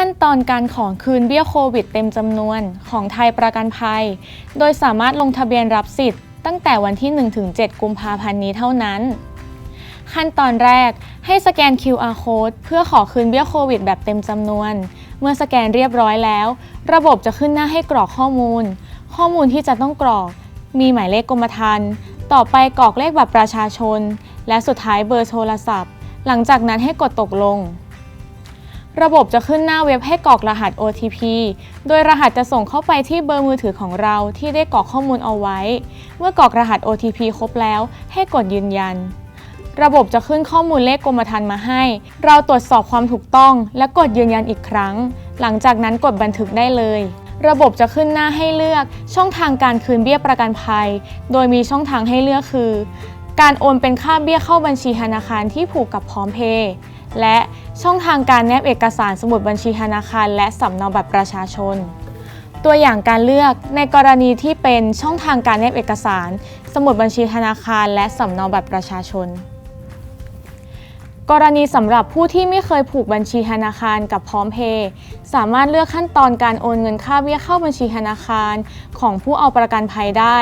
ขั้นตอนการขอคืนเบี้ยโควิดเต็มจำนวนของไทยประกันภัย โดยสามารถลงทะเบียนรับสิทธิ์ตั้งแต่วันที่ 1-7 กุมภาพันธ์นี้เท่านั้น ขั้นตอนแรกให้สแกน QR code เพื่อขอคืนเบี้ยโควิดแบบเต็มจำนวน เมื่อสแกนเรียบร้อยแล้ว ระบบจะขึ้นหน้าให้กรอกข้อมูล ข้อมูลที่จะต้องกรอก มีหมายเลขกรมธรรม์ต่อไปกรอกเลขบัตรประชาชน และสุดท้ายเบอร์โทรศัพท์ หลังจากนั้นให้กดตกลง ระบบจะขึ้นหน้าเว็บให้กรอกรหัส OTP โดยรหัสจะส่งเข้าไปที่เบอร์มือถือของเราที่ได้กรอกข้อมูลเอาไว้ เมื่อกรอกรหัส OTP ครบแล้ว ให้กดยืนยัน ระบบจะขึ้นข้อมูลเลขกรมธรรม์มาให้ เราตรวจสอบความถูกต้อง และกดยืนยันอีกครั้ง หลังจากนั้นกดบันทึกได้เลย ระบบจะขึ้นหน้าให้เลือกช่องทางการคืนเบี้ยประกันภัย โดยมีช่องทางให้เลือกคือ การโอนเป็นค่าเบี้ยเข้าบัญชีธนาคารที่ผูกกับพร้อมเพย์และ ช่องทางการแนบเอกสารสมุดบัญชีธนาคาร และสำเนาบัตรประชาชน ตัวอย่างการเลือกในกรณีที่เป็นช่องทางการแนบเอกสาร สมุดบัญชีธนาคาร และสำเนาบัตรประชาชน กรณีสำหรับผู้ที่ไม่เคยผูกบัญชีธนาคารกับพร้อมเพย์สามารถเลือกขั้นตอนการโอนเงินค่าเบี้ยเข้าบัญชีธนาคาร ของผู้เอาประกันภัยได้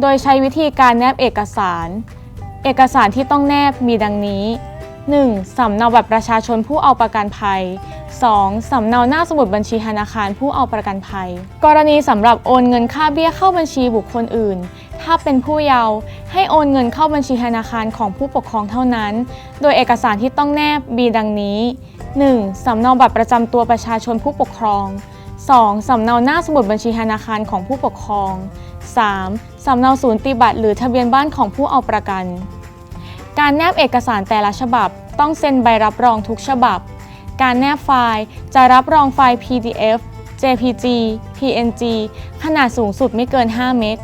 โดยใช้วิธีการแนบเอกสาร เอกสารที่ต้องแนบมีดังนี้ 1. สำเนาบัตรประชาชนผู้เอาประกันภัย 2. สำเนาหน้าสมุดบัญชีธนาคารผู้เอาประกันภัย กรณีสำหรับโอนเงินค่าเบี้ยเข้าบัญชีบุคคลอื่น ถ้าเป็นผู้เยาว์ให้โอนเงินเข้าบัญชีธนาคารของผู้ปกครองเท่านั้น โดยเอกสารที่ต้องแนบมีดังนี้ 1. สำเนาบัตรประจำตัวประชาชนผู้ปกครอง 2. สำเนาหน้าสมุดบัญชีธนาคารของผู้ปกครอง 3. สำเนาสูติบัตรหรือทะเบียนบ้านของผู้เอาประกัน การแนบเอกสารแต่ละฉบับ ต้องเซ็นใบรับรองทุกฉบับ การแนบไฟล์จะรับรองไฟล์ PDF JPG PNG ขนาดสูงสุดไม่เกิน 5 เมก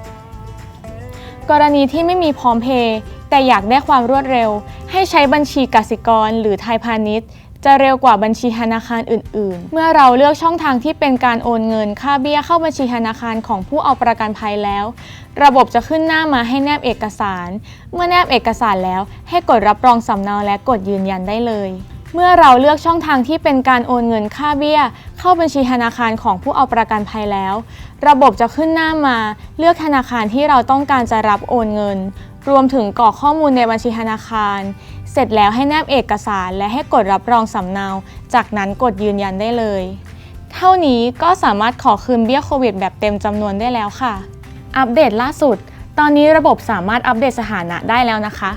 กรณีที่ไม่มีพร้อมเพย์แต่อยากได้ความรวดเร็ว ให้ใช้บัญชีกสิกรหรือไทยพาณิชย์ จะเร็วกว่าบัญชีธนาคารอื่น ๆ เมื่อเราเลือกช่องทางที่เป็นการโอนเงินค่าเบี้ยเข้าบัญชีธนาคารของผู้เอาประกันภัยแล้ว ระบบจะขึ้นหน้ามาให้แนบเอกสาร เมื่อแนบเอกสารแล้วให้กดรับรองสำเนาและกดยืนยันได้เลย เมื่อเราเลือกช่องทางที่เป็นการโอนเงินค่าเบี้ย เข้าบัญชีธนาคารของผู้เอาประกันภัยแล้ว ระบบจะขึ้นหน้ามา เลือกธนาคารที่เราต้องการจะรับโอนเงิน รวมถึงกรอกข้อมูลในบัญชีธนาคาร เสร็จแล้วให้แนบเอกสารและให้กดรับรองสำเนา จากนั้นกดยืนยันได้เลย เท่านี้ก็สามารถขอคืนเบี้ยโควิดแบบเต็มจำนวนได้แล้วค่ะ อัปเดตล่าสุด ตอนนี้ระบบสามารถอัปเดตสถานะได้แล้วนะคะ